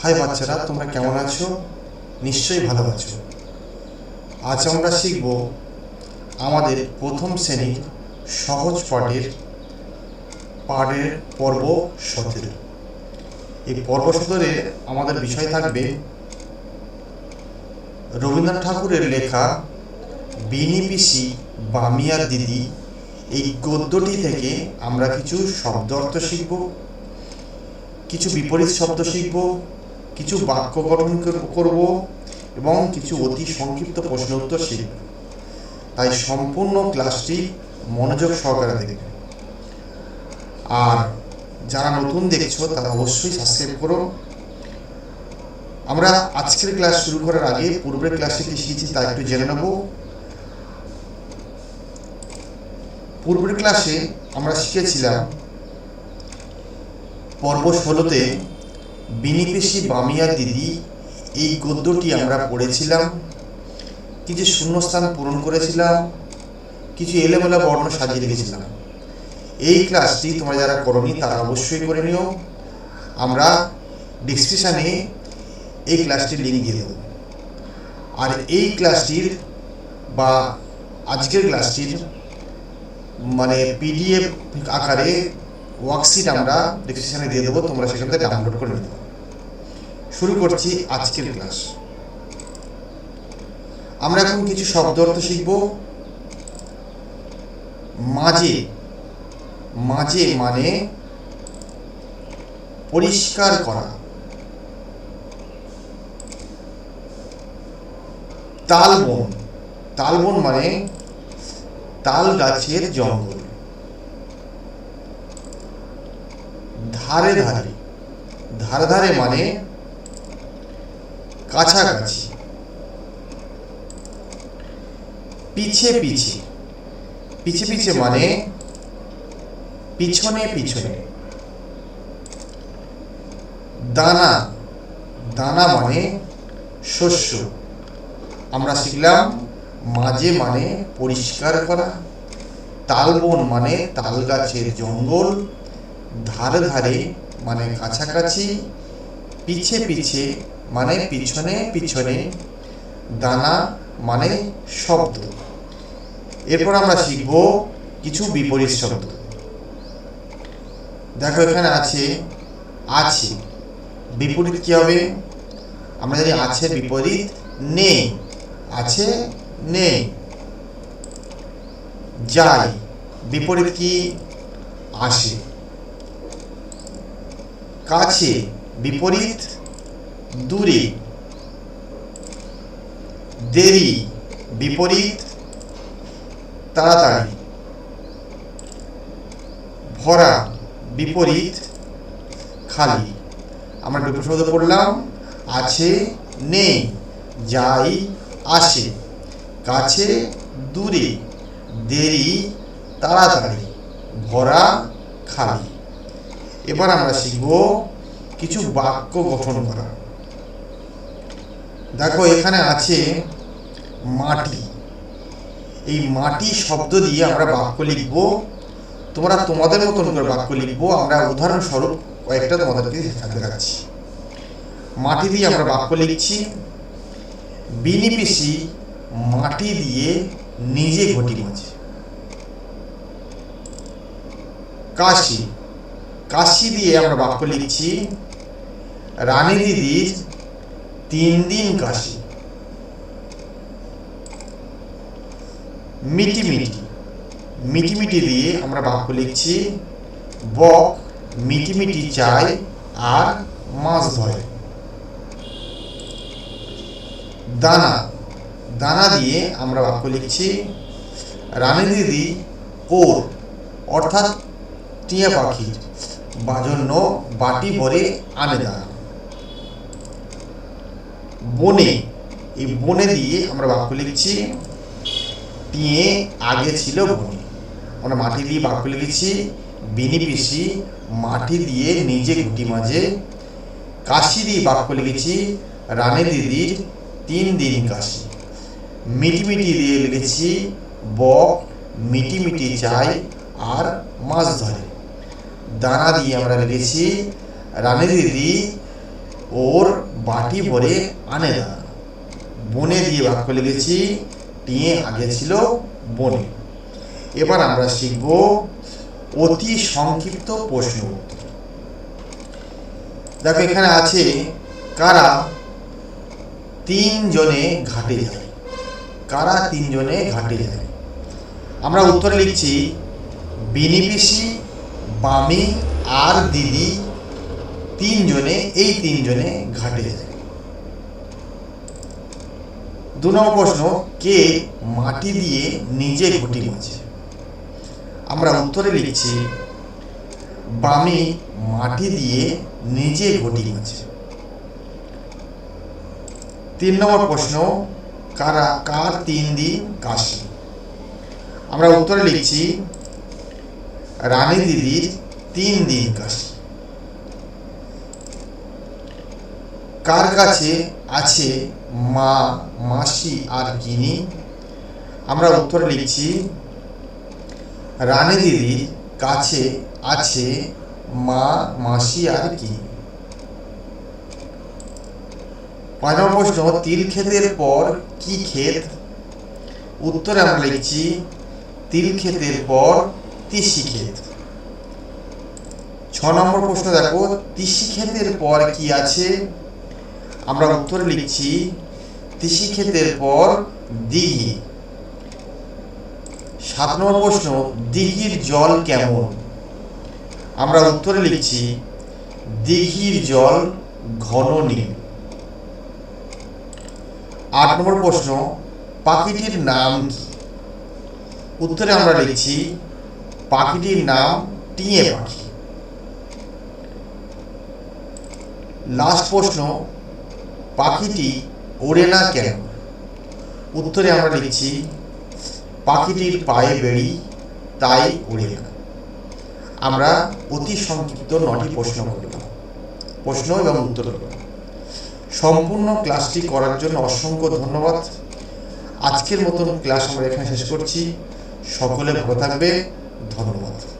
High বাচ্চারা, তোমরা কেমন আছো? নিশ্চয়ই ভালো আছো। আজ আমরা শিখব আমাদের প্রথম শ্রেণির সহজ পাঠের পাঠের পর্ব সতেরো। এই পর্ব সতেরে আমাদের বিষয় থাকবে রবীন্দ্রনাথ ঠাকুরের লেখা বিনি পিসি বামিয়ার দিদি এই গদ্যটি থেকে আমরা কিছু শব্দ অর্থ শিখব, কিছু বিপরীত শব্দ শিখব কিছু বাক্য গঠন কর- করব এবং কিছু অতি সংক্ষিপ্ত প্রশ্ন উত্তর শিখব। তাই সম্পূর্ণ ক্লাসটি মনোযোগ সহকারে দেখবে। আর যারা নতুন দেখছ, তারা অবশ্যই সাবস্ক্রাইব করো। আমরা আজকের ক্লাস শুরু করার আগে পূর্বের ক্লাসে কি শিখেছি তা একটু জেনে নেব। পূর্বের ক্লাসে আমরা শিখেছিলাম, পর্ব ষোলোতে বিনিপেশি বামিয়া দিদি, এই গদ্যটি আমরা পড়েছিলাম। কিছু শূন্যস্থান পূরণ করেছিলাম, কিছু এলেমেলা বর্ণ সাজিয়ে রেখেছিলাম। এই ক্লাসটি তোমরা যারা করনি, তারা অবশ্যই করে নিও। আমরা ডিসক্রিপশানে এই ক্লাসটির লিঙ্ক দিয়ে দেবো। আর এই ক্লাসটির বা আজকের ক্লাসটির মানে পিডিএফ আকারে ওয়ার্কশিট আমরা ডিসক্রিপশানে দিয়ে দেবো, তোমরা সেখান থেকে ডাউনলোড করে নিতে শুরু করছি আজকের ক্লাস আমরা এখন কিছু শব্দ অর্থ শিখব। মাঝে মাঝে মানে পরিষ্কার করা। তালবন তালবন মানে তাল গাছের জঙ্গল। ধারে ধারে। ধারে ধারে মানে কাছাকাছি। পিছে পিছে। পিছে পিছে মানে পিছনে পিছনে। দানা। দানা মানে শস্য। আমরা শিখলাম মাঝে মানে পরিষ্কার করা। তালবন মানে তাল গাছের জঙ্গল। ধারে ধারে মানে কাছাকাছি, পিছে পিছে মানে পিছনে পিছনে, দানা মানে শব্দ। এরপর আমরা শিখব কিছু বিপরীত শব্দ। দেখো, এখানে আছে আছে। বিপরীত কি হবে? আমরা জানি আছে বিপরীত নেই আছে নেই যাই বিপরীত কি? আসে। কাছে, বিপরীত, দূরে। দেরি, বিপরীত, তাড়াতাড়ি। ভরা, বিপরীত, খালি। আমরা বিপরীত শব্দ পড়লাম, আছে, নেই, যাই, আসে। কাছে, দূরে। দেরি, তাড়াতাড়ি। ভরা, খালি। এবার আমরা শিখব কিছু বাক্য গঠন করা। দেখো, এখানে আছে মাটি। এই মাটি শব্দ দিয়ে আমরা বাক্য লিখব। তোমরা তোমাদের মতন করে বাক্য লিখব। আমরা উদাহরণস্বরূপ কয়েকটা তোমাদেরকে দেখাচ্ছি মাটি দিয়ে আমরা বাক্য লিখছি। বিনি পিসি মাটি দিয়ে নিজে ঘটি মাঝে কাশি। কাশি দিয়ে আমরা বাক্য লিখছি, রানী দিদির তিন দিন কাশি। মিটি মিটি মিটি মিটি দিয়ে আমরা বাক্য লিখছি, বক মিটি মিটি চায় আর মাছ ধরে। দানা দানা দিয়ে আমরা বাক্য লিখছি, রানী দিদি ওর অর্থাৎ টিয়া পাখির। বা জন্য বাটি ভরে আনে দানা বনে, এই বনে দিয়ে আমরা বাক্য লিখছি, টিয়ে আগে ছিল বনে। আমরা মাটি দিয়ে বাক্য লিখেছি, বিনি পিসি মাটি দিয়ে নিজে ঘুটি মাঝে। কাশি দিয়ে বাক্য লিখেছি, রানী দিদির তিন দিন কাশি। মিটিমিটি দিয়ে লিখেছি, বক মিটিমিটি চাই আর মাছ ধরে। দানা দিয়ে আমরা লিখেছি রানী দিদি ওর বাটি ভরে আনে না। বনে দিয়ে বাক্য লিখেছি টিয়ে আগে ছিল বনে। এবার আমরা শিখব অতি সংক্ষিপ্ত প্রশ্ন। দেখো, এখানে আছে কারা তিনজনে ঘাটে যায়? কারা তিনজনে ঘাটে যায়? আমরা উত্তরে লিখছি বিনি বামি আর দিদি তিনজনে, এই তিনজনে ঘাটে যায়। দু নম্বর প্রশ্ন, কে মাটি দিয়ে নিজে ঘটি মাছে? আমরা উত্তরে লিখছি, বামি মাটি দিয়ে নিজে ঘটি মাছে। তিন নম্বর প্রশ্ন, কারা, কার তিন দিন কাশি? আমরা উত্তরে লিখছি রানী দিদির তিন দিন কাশি কার কাছে আছে মা, মাসি আর কিনি আমরা উত্তরে লিখছি, রানী দিদির কাছে আছে মা, মাসি আর কিনি পাঁচ নম্বর প্রশ্ন, তিল ক্ষেতের পর কি ক্ষেত? উত্তরে আমরা লিখছি, তিল ক্ষেতের পর তিসি ক্ষেত ছ নম্বর প্রশ্ন দেখো তিসি ক্ষেতের পর কি আছে? আমরা উত্তরে লিখছি ক্ষেতের পর দিঘি। সাত নম্বর প্রশ্ন, দিঘির জল কেমন? আমরা উত্তরে লিখছি, দিঘির জল ঘন নীল। আট নম্বর প্রশ্ন, পাখিটির নাম কি? উত্তরে আমরা লিখছি পাখিটির নাম টিয়ে পাখি। লাস্ট প্রশ্ন, পাখিটি ওড়ে না কেন? উত্তরে আমরা লিখছি, পাখিটির পায়ে বেড়ি, তাই ওড়ে না। আমরা অতি সংক্ষিপ্ত নটি প্রশ্ন করলাম প্রশ্ন এবং উত্তর সম্পূর্ণ ক্লাসটি করার জন্য অসংখ্য ধন্যবাদ। আজকের মতন ক্লাস আমরা এখানে শেষ করছি। সকলে ভালো থাকবে ধন্যবাদ।